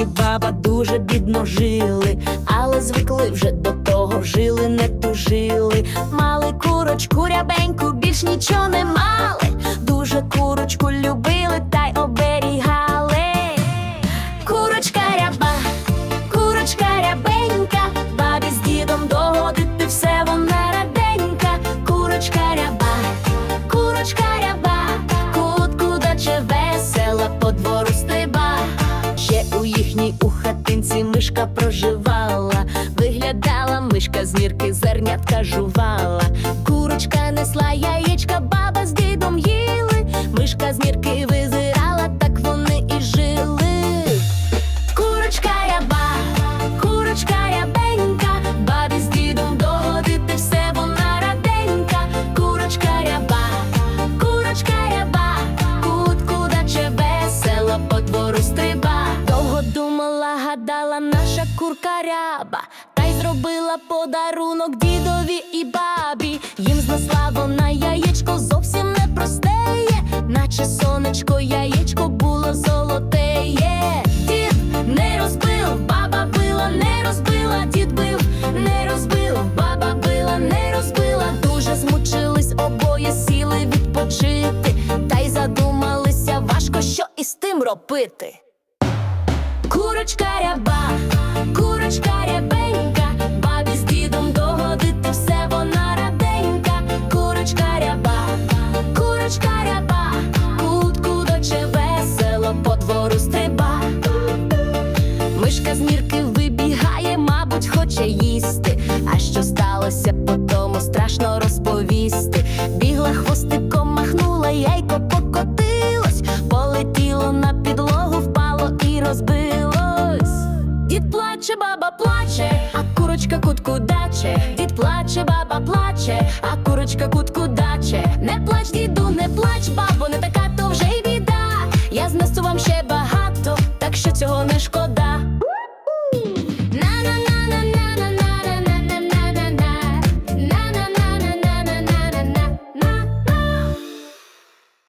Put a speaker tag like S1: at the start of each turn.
S1: і баба дуже бідно жили, але звикли вже до того, жили, не тужили. Мали курочку рябеньку, більш нічого не мали. Дуже курочку любили та й оберігали. Курочка ряба, курочка рябенька, бабі з дідом догодити все вона раденька. Курочка ряба, курочка ряба, кут кудаче весела мишка проживала, виглядала мишка з нірки, зернятка жувала. Курочка несла яєчка, баба з дідом їли. Мишка з нірки визирала, так вони і жили. Курочка ряба, курочка рябенька, бабі з дідом догодити все вона раденька. Курочка ряба, курочка ряба, кут кудаче весело по двору стриба. Ряба, та й зробила подарунок дідові і бабі. Їм знесла вона яєчко зовсім не простеє, наче сонечко, яєчко було золотеє. Дід не розбив, баба била, не розбила, дід бив, не розбив, баба била, не розбила. Дуже змучились обоє, сіли відпочити, та й задумалися важко, що із тим робити. Курочка ряба, курочка рябенька, бабі з дідом догодити все вона раденька. Курочка ряба, курочка ряба, кут кудоче весело по двору. Мишка з нірки вибігає, мабуть, хоче їсти. А що сталося по тому страшно розповісти. Бігла хвостиком, махнула, яйко плаче, а курочка кутку даче. Дід плаче, баба плаче, а курочка кутку даче. Не плач, діду, не плач, бабо, не така то вже й біда. Я знесу вам ще ба.